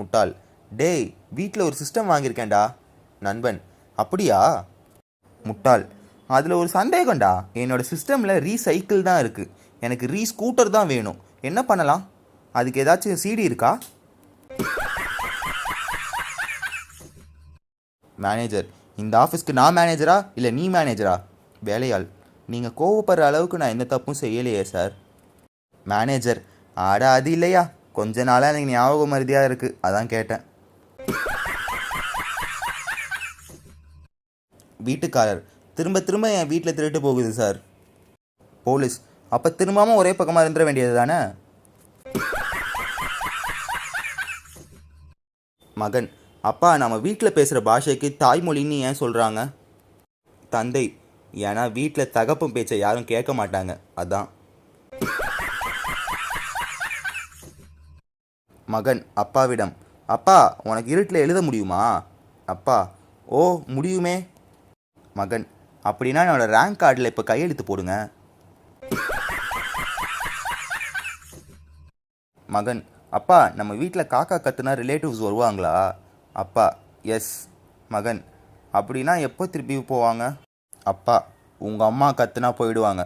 முட்டாள். டேய் வீட்டில் ஒரு சிஸ்டம் வாங்கியிருக்கேன்டா. நண்பன் அப்படியா? முட்டாள். அதில் ஒரு சந்தேகம்டா. என்னோட சிஸ்டமில் ரீசைக்கிள் தான் இருக்குது எனக்கு ரீ ஸ்கூட்டர் தான் வேணும். என்ன பண்ணலாம்? அதுக்கு ஏதாச்சும் சிடி இருக்கா? மேனேஜர் இந்த ஆஃபீஸ்க்கு நான் மேனேஜரா இல்லை நீ மேனேஜரா வேலையாள் நீங்கள் கோவப்படுற அளவுக்கு நான் எந்த தப்பும் செய்யலையே சார் மேனேஜர் ஆடா அது இல்லையா? கொஞ்ச நாளாக எனக்கு ஞாபகம் மருதியாக இருக்குது அதான் கேட்டேன். வீட்டுக்காரர் திரும்ப திரும்ப என் வீட்டில் திருட்டு போகுது சார். போலீஸ் அப்போ திரும்பாமல் ஒரே பக்கமாக இருந்துட வேண்டியது தானே மகன் அப்பா நம்ம வீட்டில் பேசுகிற பாஷைக்கு தாய்மொழின்னு ஏன் சொல்கிறாங்க தந்தை ஏன்னா வீட்டில் தகப்பும் பேச்சை யாரும் கேட்க மாட்டாங்க. அதான். மகன் அப்பாவிடம் அப்பா உனக்கு இருட்டில் எழுத முடியுமா? அப்பா. ஓ முடியுமே. மகன் அப்படின்னா என்னோட ரேங்க் கார்டில் இப்போ கையெழுத்து போடுங்க. மகன் அப்பா நம்ம வீட்டில் காக்கா கத்துனா ரிலேட்டிவ்ஸ் வருவாங்களா? அப்பா எஸ் மகன் அப்படின்னா எப்போ திருப்பி போவாங்க? அப்பா உங்கள் அம்மா கத்துனா போயிடுவாங்க.